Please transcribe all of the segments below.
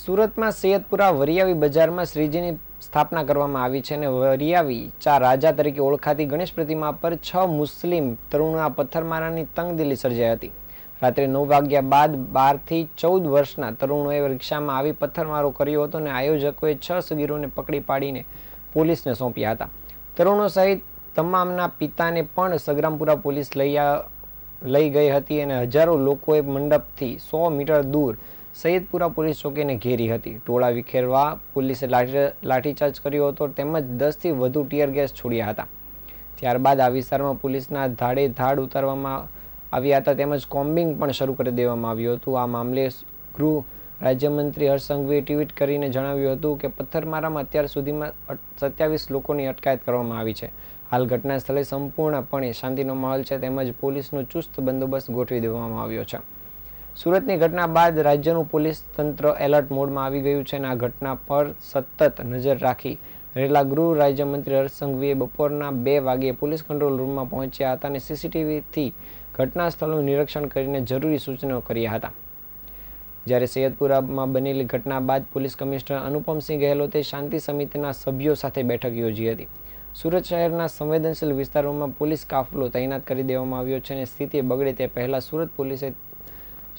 સુરતમાં સૈયદપુરા વરિયાવી બજારમાં શ્રીજીની સ્થાપના કરવામાં આવી છે અને વરિયાવી ચા રાજા તરીકે ઓળખાતી ગણેશ પ્રતિમા પર છ મુસ્લિમ તરુણા પથ્થરમારાની તંગદિલી સર્જાઈ હતી. રાત્રે નવ વાગ્યા બાદ બારથી ચૌદ વર્ષના તરુણોએ રિક્ષામાં આવી પથ્થરમારો કર્યો હતો અને આયોજકોએ છ સગીરોને પકડી પાડીને પોલીસને સોંપ્યા હતા. તરુણો સહિત તમામના પિતાને પણ સગ્રામપુરા પોલીસ લઈ લઈ ગઈ હતી અને હજારો લોકોએ મંડપથી સો મીટર દૂર સૈયદપુરા પોલીસ ચોકીને ઘેરી હતી. ટોળા વિખેરવા પોલીસે લાઠી, લાઠીચાર્જ કર્યો હતો તેમજ દસથી વધુ ટીયર ગેસ છોડ્યા હતા. ત્યારબાદ આ વિસ્તારમાં પોલીસના ધાડે ધાડ ઉતારવામાં આવ્યા હતા તેમજ કોમ્બિંગ પણ શરૂ કરી દેવામાં આવ્યું હતું. આ મામલે ગૃહ રાજ્યમંત્રી હર્ષ સંઘવીએ ટ્વીટ કરીને જણાવ્યું હતું કે પથ્થરમારામાં અત્યાર સુધીમાં સત્યાવીસ લોકોની અટકાયત કરવામાં આવી છે. હાલ ઘટના સ્થળે સંપૂર્ણપણે શાંતિનો માહોલ છે તેમજ પોલીસનો ચુસ્ત બંદોબસ્ત ગોઠવી દેવામાં આવ્યો છે. સુરતની ઘટના બાદ રાજ્યનું પોલીસ તંત્ર એલર્ટ મોડમાં આવી ગયું છે અને આ ઘટના પર સતત નજર રાખી રહેલા ગૃહ રાજ્યમંત્રી હર્ષ બપોરના બે વાગ્યે પોલીસ કંટ્રોલ રૂમમાં પહોંચ્યા હતા અને સીસીટીવીથી ઘટના સ્થળનું નિરીક્ષણ કરીને જરૂરી સૂચનો કર્યા હતા. જ્યારે સૈયદપુરામાં બનેલી ઘટના બાદ પોલીસ કમિશનર અનુપમસિંહ ગહેલોતે શાંતિ સમિતિના સભ્યો સાથે બેઠક યોજી હતી. સુરત શહેરના સંવેદનશીલ વિસ્તારોમાં પોલીસ કાફલો તૈનાત કરી દેવામાં આવ્યો છે અને સ્થિતિ બગડે તે પહેલા સુરત પોલીસે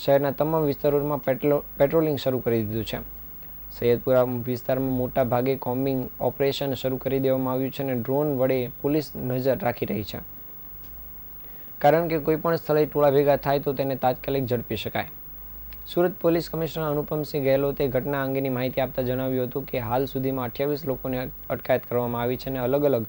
શહેરના તમામ વિસ્તારોમાં પેટ્રો, પેટ્રોલિંગ શરૂ કરી દીધું છે. સૈયદપુરા વિસ્તારમાં મોટા ભાગે કોમ્બિંગ ઓપરેશન શરૂ કરી દેવામાં આવ્યું છે અને ડ્રોન વડે પોલીસ નજર રાખી રહી છે. કારણ કે કોઈપણ સ્થળે ટોળા ભેગા થાય તો તેને તાત્કાલિક ઝડપી શકાય. સુરત પોલીસ કમિશનર અનુપમસિંહ ગહેલોતે ઘટના અંગેની માહિતી આપતા જણાવ્યું હતું કે હાલ સુધીમાં અઠ્યાવીસ લોકોને અટકાયત કરવામાં આવી છે અને અલગ અલગ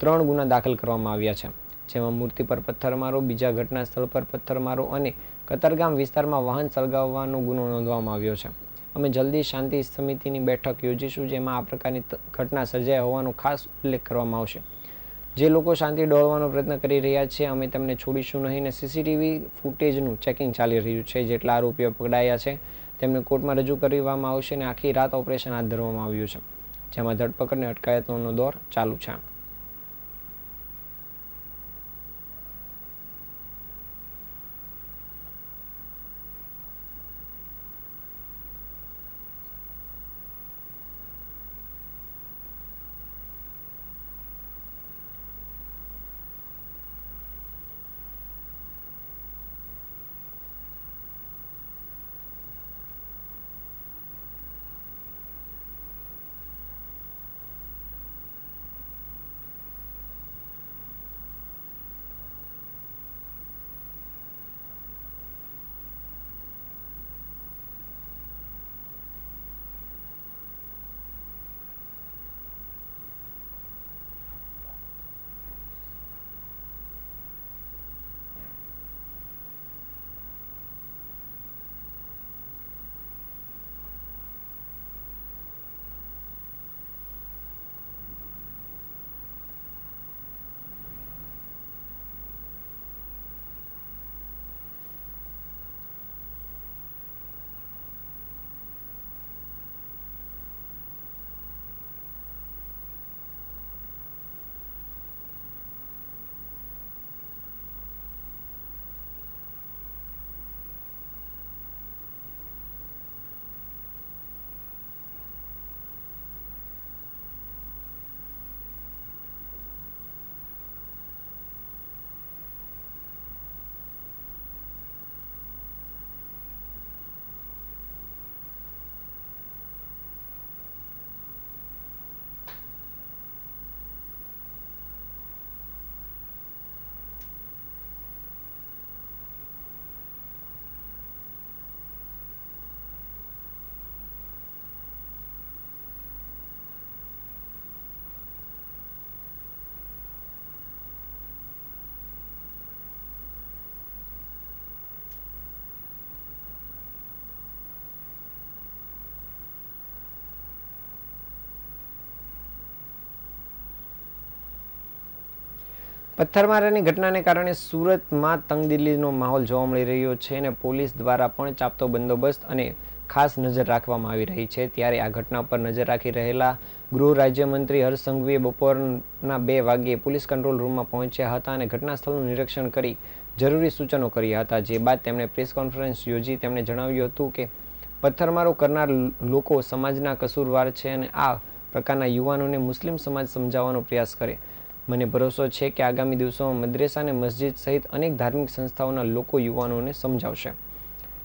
ત્રણ ગુના દાખલ કરવામાં આવ્યા છે. જેમાં મૂર્તિ પર પથ્થરમારો, બીજા ઘટના સ્થળ પર પથ્થરમારો અને કતારગામ વિસ્તારમાં વાહન સળગાવવાનો ગુનો નોંધવામાં આવ્યો છે. અમે જલ્દી શાંતિ સમિતિની બેઠક યોજીશું, જેમાં આ પ્રકારની ઘટના સર્જાઈ હોવાનો ખાસ ઉલ્લેખ કરવામાં આવશે. જે લોકો શાંતિ ડોળવાનો પ્રયત્ન કરી રહ્યા છે, અમે તેમને છોડીશું નહીં અને સીસીટીવી ફૂટેજનું ચેકિંગ ચાલી રહ્યું છે, જેટલા આરોપીઓ પકડાયા છે, તેમને કોર્ટમાં રજૂ કરવામાં આવશે અને આખી રાત ઓપરેશન હાથ ધરવામાં આવ્યું છે. જેમાં ધરપકડ અને અટકાયતનો દોર ચાલુ છે. પથ્થરમારાની ઘટનાને કારણે સુરતમાં તંગદિલ્હીનો માહોલ જોવા મળી રહ્યો છે અને પોલીસ દ્વારા પણ ચાપતો બંદોબસ્ત અને ખાસ નજર રાખવામાં આવી રહી છે. ત્યારે આ ઘટના પર નજર રાખી રહેલા ગૃહ રાજ્યમંત્રી હર્ષ બપોરના બે વાગ્યે પોલીસ કંટ્રોલ રૂમમાં પહોંચ્યા હતા અને ઘટના સ્થળનું નિરીક્ષણ કરી જરૂરી સૂચનો કર્યા હતા. જે બાદ તેમણે પ્રેસ કોન્ફરન્સ યોજી તેમણે જણાવ્યું હતું કે, પથ્થરમારો કરનાર લોકો સમાજના કસૂરવાર છે અને આ પ્રકારના યુવાનોને મુસ્લિમ સમાજ સમજાવવાનો પ્રયાસ કરે. મને ભરોસો છે કે આગામી દિવસોમાં મદ્રેસા અને મસ્જિદ સહિત અનેક ધાર્મિક સંસ્થાઓના લોકો યુવાનોને સમજાવશે.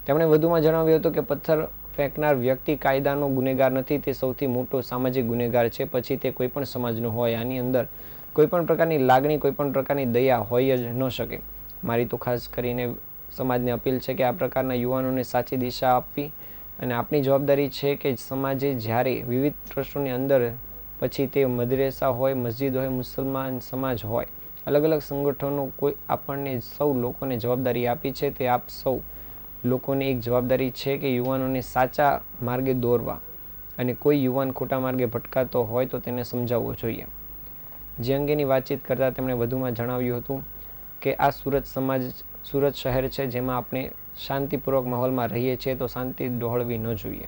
તેમણે વધુમાં જણાવ્યું હતું કે પથ્થર ફેંકનાર વ્યક્તિ કાયદાનો ગુનેગાર નથી, તે સૌથી મોટો સામાજિક ગુનેગાર છે. પછી તે કોઈપણ સમાજનો હોય, આની અંદર કોઈપણ પ્રકારની લાગણી કોઈ પણ પ્રકારની દયા હોય જ ન શકે. મારી તો ખાસ કરીને સમાજને અપીલ છે કે આ પ્રકારના યુવાનોને સાચી દિશા આપવી અને આપની જવાબદારી છે કે સમાજે જ્યારે વિવિધ ટ્રસ્ટોની અંદર પછી તે મદરેસા હોય, મસ્જિદ હોય, મુસલમાન સમાજ હોય અલગ અલગ સંગઠનો કોઈ આપણને સૌ લોકોને જવાબદારી આપી છે, તે આપ સૌ લોકોને એક જવાબદારી છે કે યુવાનોને સાચા માર્ગે દોરવા અને કોઈ યુવાન ખોટા માર્ગે ભટકાતો હોય તો તેને સમજાવવો જોઈએ. જે અંગેની વાતચીત કરતાં તેમણે વધુમાં જણાવ્યું હતું કે આ સુરત સમાજ, સુરત શહેર છે જેમાં આપણે શાંતિપૂર્વક માહોલમાં રહીએ છીએ તો શાંતિ ડહોળવી ન જોઈએ.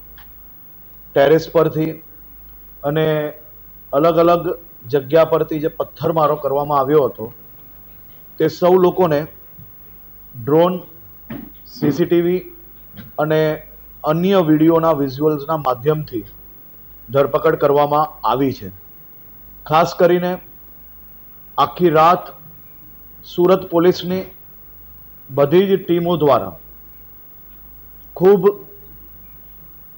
ટેરેસ પરથી અને અલગ અલગ જગ્યા પરથી જે પથ્થરમારો કરવામાં આવ્યો હતો, તે સૌ લોકોને ડ્રોન, સીસીટીવી અને અન્ય વિડીયોના વિઝ્યુઅલ્સના માધ્યમથી ધરપકડ કરવામાં આવી છે. ખાસ કરીને આખી રાત સુરત પોલીસની બધી જ ટીમો દ્વારા ખૂબ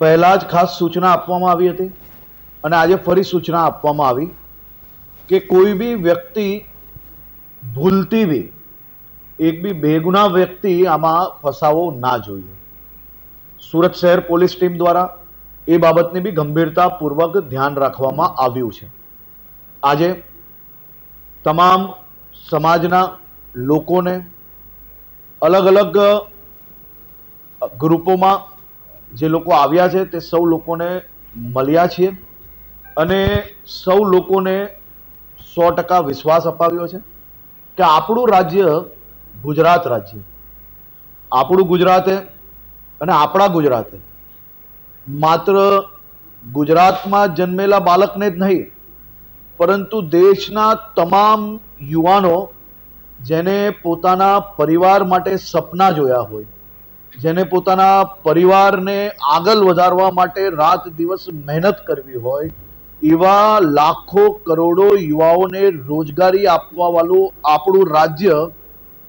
પહેલા જ ખાસ સૂચના આપવામાં આવી હતી અને આજે ફરી સૂચના આપવામાં આવી કે કોઈ બી વ્યક્તિ ભૂલતી બી, એક બી બેગુના વ્યક્તિ આમાં ફસાવો ના જોઈએ. સુરત શહેર પોલીસ ટીમ દ્વારા એ બાબતની બી ગંભીરતાપૂર્વક ધ્યાન રાખવામાં આવ્યું છે. આજે તમામ સમાજના લોકોને અલગ અલગ ગ્રુપોમાં જે લોકો આવ્યા છે તે સૌ લોકોને મળ્યા છીએ અને સૌ લોકોને સો ટકા વિશ્વાસ અપાવ્યો છે કે આપણું રાજ્ય ગુજરાત રાજ્ય. આપણું ગુજરાતે અને આપણા ગુજરાતે માત્ર ગુજરાતમાં જન્મેલા બાળકને જ નહીં, પરંતુ દેશના તમામ યુવાનો જેને પોતાના પરિવાર માટે સપના જોયા હોય જેને પોતાના પરિવારને આગળ વધારવા માટે રાત દિવસ મહેનત કરવી હોય, એવા લાખો કરોડો યુવાઓને રોજગારી આપવા વાળું આપણું રાજ્ય,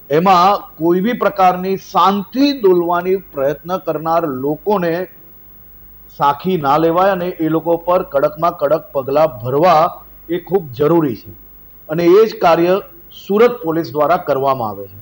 એમાં કોઈ બી પ્રકારની શાંતિ દોલવાની પ્રયત્ન કરનાર લોકોને સાખી ના લેવાય અને એ લોકો પર કડકમાં કડક પગલાં ભરવા એ ખૂબ જરૂરી છે. અને એ જ કાર્ય સુરત પોલીસ દ્વારા કરવામાં આવે છે.